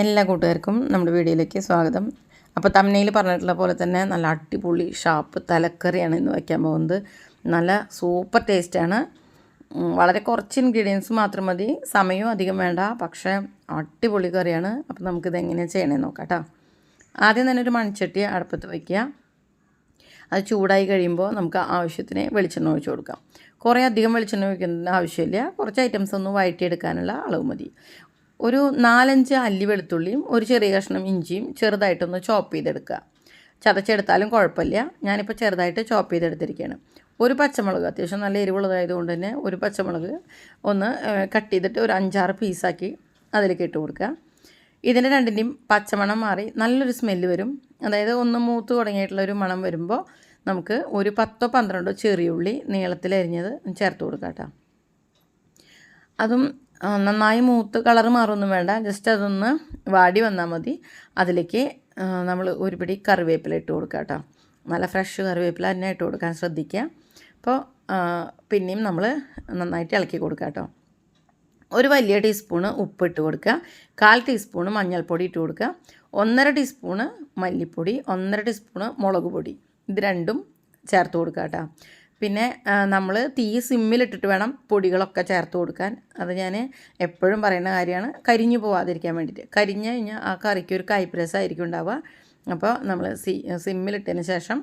എല്ലാ കൂട്ടുകാർക്കും നമ്മുടെ വീഡിയോയിലേക്ക് സ്വാഗതം. അപ്പോൾ തമ്മനയിൽ പറഞ്ഞിട്ടുള്ള പോലെ തന്നെ നല്ല അടിപൊളി ഷാപ്പ് തലക്കറിയാണ് ഇന്ന് വയ്ക്കാൻ പോകുന്നത്. നല്ല സൂപ്പർ ടേസ്റ്റാണ് വളരെ കുറച്ച് ഇൻഗ്രീഡിയൻസ് മാത്രം മതി. സമയവും അധികം വേണ്ട. പക്ഷേ അടിപൊളി കറിയാണ്. അപ്പോൾ നമുക്കിത് എങ്ങനെയാണ് ചെയ്യണേ നോക്കാം കേട്ടോ ആദ്യം തന്നെ ഒരു മൺചട്ടി അടുപ്പത്ത് വയ്ക്കുക. അത് ചൂടായി കഴിയുമ്പോൾ നമുക്ക് ആവശ്യത്തിന് വെളിച്ചെണ്ണ ഒഴിച്ചു കൊടുക്കാം. കുറേ അധികം വെളിച്ചെണ്ണ ഒഴിക്കുന്ന ആവശ്യമില്ല. കുറച്ച് ഐറ്റംസ് ഒന്ന് വഴറ്റിയെടുക്കാനുള്ള അളവ് മതി. ഒരു നാലഞ്ച് അല്ലി വെളുത്തുള്ളിയും ഒരു ചെറിയ കഷ്ണം ഇഞ്ചിയും ചെറുതായിട്ടൊന്ന് ചോപ്പ് ചെയ്തെടുക്കുക. ചതച്ചെടുത്താലും കുഴപ്പമില്ല. ഞാനിപ്പോൾ ചെറുതായിട്ട് ചോപ്പ് ചെയ്തെടുത്തിരിക്കുകയാണ്. ഒരു പച്ചമുളക് അത്യാവശ്യം നല്ല എരിവുള്ളതായതുകൊണ്ട് തന്നെ ഒരു പച്ചമുളക് ഒന്ന് കട്ട് ചെയ്തിട്ട് ഒരു അഞ്ചാറ് പീസാക്കി അതിലേക്ക് ഇട്ട് കൊടുക്കുക. ഇതിന്റെ രണ്ടിന്റെയും പച്ചമണം മാറി നല്ലൊരു സ്മെല്ല് വരും. അതായത് ഒന്ന് മൂത്ത് തുടങ്ങിയിട്ടുള്ള ഒരു മണം വരുമ്പോൾ നമുക്ക് ഒരു പത്തോ പന്ത്രണ്ടോ ചെറിയുള്ളി നീളത്തിൽ അരിഞ്ഞത് ചേർത്ത് കൊടുക്കാം കേട്ടോ. അതും നന്നായി മൂത്ത് കളർ മാറൊന്നും വേണ്ട. ജസ്റ്റ് അതൊന്ന് വാടി വന്നാൽ മതി. അതിലേക്ക് നമ്മൾ ഒരു പിടി കറിവേപ്പില ഇട്ട് കൊടുക്കുക കേട്ടോ നല്ല ഫ്രഷ് കറിവേപ്പില തന്നെ ഇട്ട് കൊടുക്കാൻ ശ്രദ്ധിക്കുക അപ്പോൾ പിന്നെയും നമ്മൾ നന്നായിട്ട് ഇളക്കി കൊടുക്കുക കേട്ടോ ഒരു വലിയ ടീസ്പൂണ് ഉപ്പ് ഇട്ട് കൊടുക്കുക കാൽ ടീസ്പൂണ് മഞ്ഞൾപ്പൊടി ഇട്ട് കൊടുക്കുക ഒന്നര ടീസ്പൂണ് മല്ലിപ്പൊടി ഒന്നര ടീസ്പൂണ് മുളക് പൊടി. ഇത് രണ്ടും ചേർത്ത് കൊടുക്കുക കേട്ടോ പിന്നെ നമ്മൾ തീ സിമ്മിലിട്ടിട്ട് വേണം പൊടികളൊക്കെ ചേർത്ത് കൊടുക്കാൻ. അത് ഞാൻ എപ്പോഴും പറയുന്ന കാര്യമാണ്. കരിഞ്ഞു പോവാതിരിക്കാൻ വേണ്ടിയിട്ട് കരിഞ്ഞു കഴിഞ്ഞാൽ ആ കറിക്ക് ഒരു കൈപ്രസായിരിക്കും ഉണ്ടാവുക. അപ്പോൾ നമ്മൾ സി സിമ്മിലിട്ടതിന് ശേഷം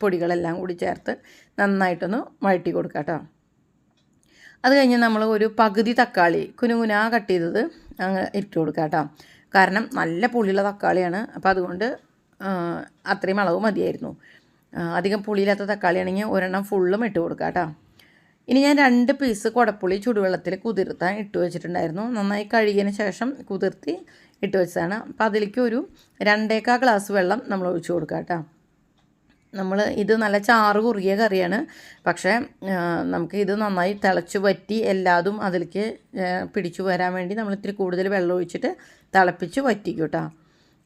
പൊടികളെല്ലാം കൂടി ചേർത്ത് നന്നായിട്ടൊന്ന് വഴറ്റി കൊടുക്കുക കേട്ടോ അത് കഴിഞ്ഞ് നമ്മൾ ഒരു പകുതി തക്കാളി കുനുകുനാ കട്ട് ചെയ്തത് അങ്ങ് ഇട്ട് കൊടുക്കുക കേട്ടോ കാരണം നല്ല പുളിയുള്ള തക്കാളിയാണ്. അപ്പോൾ അതുകൊണ്ട് അത്രയും അളവ് മതിയായിരുന്നു. അധികം പുളിയില്ലാത്ത തക്കാളി ആണെങ്കിൽ ഒരെണ്ണം ഫുള്ളും ഇട്ട് കൊടുക്കുക കേട്ടോ. ഇനി ഞാൻ രണ്ട് പീസ് കുടപ്പുളി ചുടുവെള്ളത്തിൽ കുതിർത്താൻ ഇട്ട് വെച്ചിട്ടുണ്ടായിരുന്നു. നന്നായി കഴുകിയതിന് ശേഷം കുതിർത്തി ഇട്ട് വെച്ചതാണ്. അപ്പോൾ അതിലേക്ക് ഒരു രണ്ടേക്കാ ഗ്ലാസ് വെള്ളം നമ്മൾ ഒഴിച്ചു കൊടുക്കുക കേട്ടോ. നമ്മൾ ഇത് നല്ല ചാറ് കുറുകിയ കറിയാണ്. പക്ഷേ നമുക്ക് ഇത് നന്നായി തിളച്ച് വറ്റി എല്ലാതും അതിലേക്ക് പിടിച്ചു വരാൻ വേണ്ടി നമ്മൾ ഇത്തിരി കൂടുതൽ വെള്ളം ഒഴിച്ചിട്ട് തിളപ്പിച്ച് വറ്റിക്കും കേട്ടോ.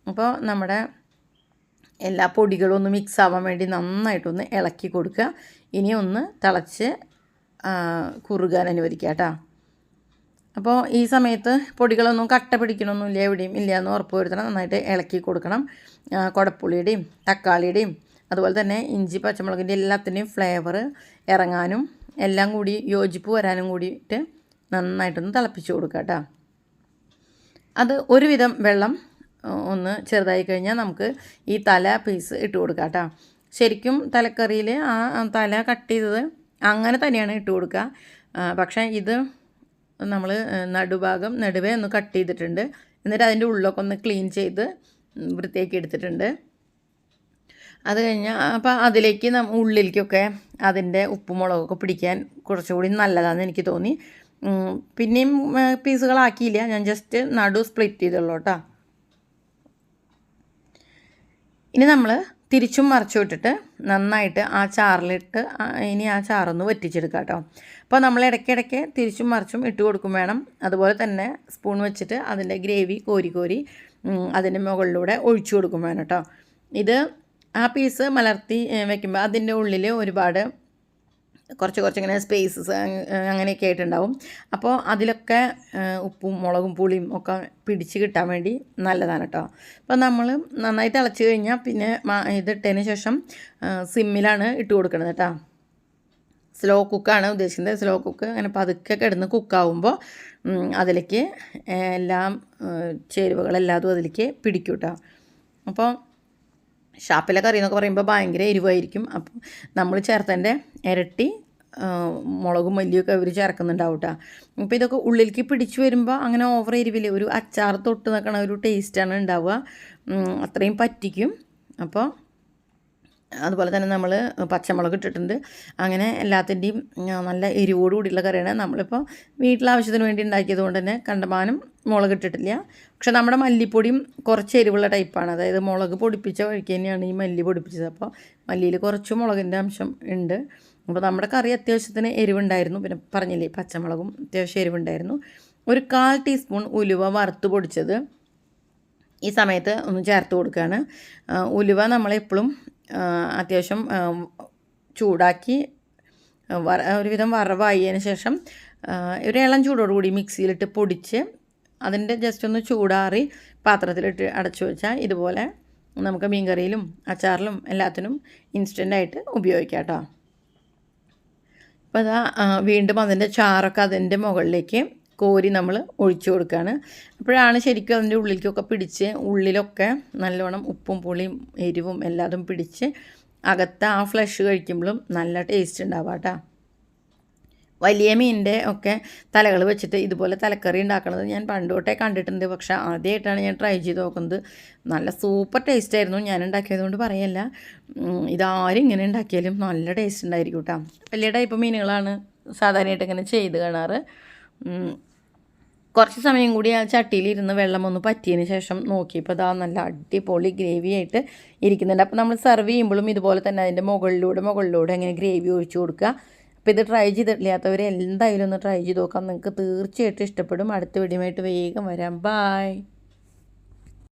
അപ്പോൾ നമ്മുടെ എല്ലാ പൊടികളും ഒന്ന് മിക്സ് ആവാൻ വേണ്ടി നന്നായിട്ടൊന്ന് ഇളക്കി കൊടുക്കുക. ഇനി ഒന്ന് തിളച്ച് കുറുകാൻ അനുവദിക്കുക കേട്ടോ. അപ്പോൾ ഈ സമയത്ത് പൊടികളൊന്നും കട്ട പിടിക്കണമൊന്നുമില്ല എവിടെയും ഇല്ല എന്ന് ഉറപ്പ് വരുത്തണം. നന്നായിട്ട് ഇളക്കി കൊടുക്കണം. കുടപ്പുളിയുടെയും തക്കാളിയുടെയും അതുപോലെ തന്നെ ഇഞ്ചി പച്ചമുളകിന്റെ എല്ലാത്തിന്റെയും ഫ്ലേവർ ഇറങ്ങാനും എല്ലാം കൂടി യോജിപ്പ് വരാനും കൂടിയിട്ട് നന്നായിട്ടൊന്ന് തിളപ്പിച്ച് കൊടുക്കുക കേട്ടോ. അത് ഒരുവിധം വെള്ളം ഒന്ന് ചെറുതായി കഴിഞ്ഞാൽ നമുക്ക് ഈ തല പീസ് ഇട്ട് കൊടുക്കാം കേട്ടോ. ശരിക്കും തലക്കറിയിൽ ആ തല കട്ട് ചെയ്തത് അങ്ങനെ തന്നെയാണ് ഇട്ട് കൊടുക്കുക. പക്ഷേ ഇത് നമ്മൾ നടുഭാഗം നടുവേ ഒന്ന് കട്ട് ചെയ്തിട്ടുണ്ട്. എന്നിട്ട് അതിന്റെ ഉള്ളൊക്കെ ഒന്ന് ക്ലീൻ ചെയ്ത് വൃത്തിയാക്കി എടുത്തിട്ടുണ്ട്. അത് കഴിഞ്ഞാൽ അപ്പോൾ അതിലേക്ക് നം ഉള്ളിലേക്കൊക്കെ അതിന്റെ ഉപ്പും മുളകൊക്കെ പിടിക്കാൻ കുറച്ചുകൂടി നല്ലതാണെന്ന് എനിക്ക് തോന്നി. പിന്നെയും പീസുകളാക്കിയില്ല ഞാൻ ജസ്റ്റ് നടു സ്പ്ലിറ്റ് ചെയ്തുള്ളൂ കേട്ടോ. ഇനി നമ്മൾ തിരിച്ചും മറച്ചു വിട്ടിട്ട് നന്നായിട്ട് ആ ചാറിലിട്ട് ഇനി ആ ചാറൊന്ന് വറ്റിച്ചെടുക്കാം കേട്ടോ. അപ്പോൾ നമ്മൾ ഇടയ്ക്കിടയ്ക്ക് തിരിച്ചും മറിച്ചും ഇട്ട് കൊടുക്കും വേണം. അതുപോലെ തന്നെ സ്പൂൺ വെച്ചിട്ട് അതിന്റെ ഗ്രേവി കോരി കോരി അതിന്റെ മുകളിലൂടെ ഒഴിച്ചു കൊടുക്കും വേണം കേട്ടോ. ഇത് ആ പീസ് മലർത്തി വെക്കുമ്പോൾ അതിന്റെ ഉള്ളിൽ ഒരുപാട് കുറച്ച് കുറച്ച് ഇങ്ങനെ സ്പേസസ് അങ്ങനെയൊക്കെ ആയിട്ടുണ്ടാവും. അപ്പോൾ അതിലൊക്കെ ഉപ്പും മുളകും പുളിയും ഒക്കെ പിടിച്ച് കിട്ടാൻ വേണ്ടി നല്ലതാണ് കേട്ടോ അപ്പോൾ നമ്മൾ നന്നായി തിളച്ച് കഴിഞ്ഞാൽ പിന്നെ ഇതിട്ടതിന് ശേഷം സിമ്മിലാണ് ഇട്ട് കൊടുക്കുന്നത് കേട്ടോ സ്ലോ കുക്കാണ് ഉദ്ദേശിക്കുന്നത്. സ്ലോ കുക്ക് അങ്ങനെ പതുക്കെ കിടന്ന് കുക്കാവുമ്പോൾ അതിലേക്ക് എല്ലാം ചേരുവകളെല്ലാതും അതിലേക്ക് പിടിക്കും കേട്ടോ അപ്പോൾ ഷാപ്പിലെ കറി എന്നൊക്കെ പറയുമ്പോൾ ഭയങ്കര എരിവായിരിക്കും. അപ്പം നമ്മൾ ചേർത്തതിന്റെ ഇരട്ടി മുളകും മല്ലിയൊക്കെ അവർ ചേർക്കുന്നുണ്ടാവും കേട്ടോ അപ്പോൾ ഇതൊക്കെ ഉള്ളിലേക്ക് പിടിച്ചു വരുമ്പോൾ അങ്ങനെ ഓവർ എരിവില്ല ഒരു അച്ചാർ തൊട്ട് നിൽക്കണ ഒരു ടേസ്റ്റാണ് ഉണ്ടാവുക. അത്രയും പറ്റിക്കും. അപ്പോൾ അതുപോലെ തന്നെ നമ്മൾ പച്ചമുളക് ഇട്ടിട്ടുണ്ട്. അങ്ങനെ എല്ലാത്തിന്റെയും നല്ല എരിവോട് കൂടിയുള്ള കറിയാണ് നമ്മളിപ്പോൾ വീട്ടിലാവശ്യത്തിന് വേണ്ടി ഉണ്ടാക്കിയത് കൊണ്ട് തന്നെ കണ്ടമാനം മുളക് ഇട്ടിട്ടില്ല. പക്ഷെ നമ്മുടെ മല്ലിപ്പൊടിയും കുറച്ച് എരിവുള്ള ടൈപ്പാണ്. അതായത് മുളക് പൊടിപ്പിച്ച വഴിക്ക് തന്നെയാണ് ഈ മല്ലി പൊടിപ്പിച്ചത്. അപ്പോൾ മല്ലിയിൽ കുറച്ച് മുളകിന്റെ അംശം ഉണ്ട്. അപ്പോൾ നമ്മുടെ കറി അത്യാവശ്യത്തിന് എരിവുണ്ടായിരുന്നു. പിന്നെ പറഞ്ഞില്ലേ പച്ചമുളകും അത്യാവശ്യം എരിവുണ്ടായിരുന്നു. ഒരു കാൽ ടീസ്പൂൺ ഉലുവ വറുത്ത് പൊടിച്ചത് ഈ സമയത്ത് ഒന്ന് ചേർത്ത് കൊടുക്കുകയാണ്. ഉലുവ നമ്മളെപ്പോഴും അത്യാവശ്യം ചൂടാക്കി വറ ഒരുവിധം വറവായതിന് ശേഷം ഒരു ഇളം ചൂടോടുകൂടി മിക്സിയിലിട്ട് പൊടിച്ച് അതിന്റെ ജസ്റ്റ് ഒന്ന് ചൂടാറി പാത്രത്തിലിട്ട് അടച്ചു വെച്ചാൽ ഇതുപോലെ നമുക്ക് മീൻകറിയിലും അച്ചാറിലും എല്ലാത്തിനും ഇൻസ്റ്റന്റായിട്ട് ഉപയോഗിക്കാം കേട്ടോ. അപ്പോൾ അതാ വീണ്ടും അതിന്റെ ചാറൊക്കെ അതിന്റെ മുകളിലേക്ക് കോരി നമ്മൾ ഒഴിച്ചു കൊടുക്കുകയാണ് അപ്പോഴാണ് ശരിക്കും അതിന്റെ ഉള്ളിലേക്കൊക്കെ പിടിച്ച് ഉള്ളിലൊക്കെ നല്ലോണം ഉപ്പും പുളിയും എരിവും എല്ലാതും പിടിച്ച് അകത്ത് ആ ഫ്ലഷ് കഴിക്കുമ്പോഴും നല്ല ടേസ്റ്റ് ഉണ്ടാവുക കേട്ടോ വലിയ മീനിന്റെ ഒക്കെ തലകൾ വെച്ചിട്ട് ഇതുപോലെ തലക്കറി ഉണ്ടാക്കുന്നത് ഞാൻ പണ്ട് തൊട്ടേ കണ്ടിട്ടുണ്ട്. പക്ഷെ ആദ്യമായിട്ടാണ് ഞാൻ ട്രൈ ചെയ്ത് നോക്കുന്നത്. നല്ല സൂപ്പർ ടേസ്റ്റ് ആയിരുന്നു. ഞാൻ ഉണ്ടാക്കിയതുകൊണ്ട് പറയല്ല. ഇതാരും ഇങ്ങനെ ഉണ്ടാക്കിയാലും നല്ല ടേസ്റ്റ് ഉണ്ടായിരിക്കും കേട്ടോ വലിയ ടൈപ്പ് മീനുകളാണ് സാധാരണയായിട്ട് ഇങ്ങനെ ചെയ്ത് കാണാറ്. കുറച്ച് സമയം കൂടി ആ ചട്ടിയിലിരുന്ന് വെള്ളം ഒന്ന് പറ്റിയതിന് ശേഷം നോക്കിയപ്പോൾ അതാ നല്ല അടിപൊളി ഗ്രേവി ആയിട്ട് ഇരിക്കുന്നുണ്ട്. അപ്പോൾ നമ്മൾ സെർവ് ചെയ്യുമ്പോഴും ഇതുപോലെ തന്നെ അതിന്റെ മുകളിലൂടെ മുകളിലൂടെ അങ്ങനെ ഗ്രേവി ഒഴിച്ചു കൊടുക്കുക. അപ്പോൾ ഇത് ട്രൈ ചെയ്തിട്ടില്ലാത്തവർ എന്തായാലും ഒന്ന് ട്രൈ ചെയ്ത് നോക്കാം. നിങ്ങൾക്ക് തീർച്ചയായിട്ടും ഇഷ്ടപ്പെടും. അടുത്ത വീഡിയോ ആയിട്ട് വേഗം വരാം. ബായ്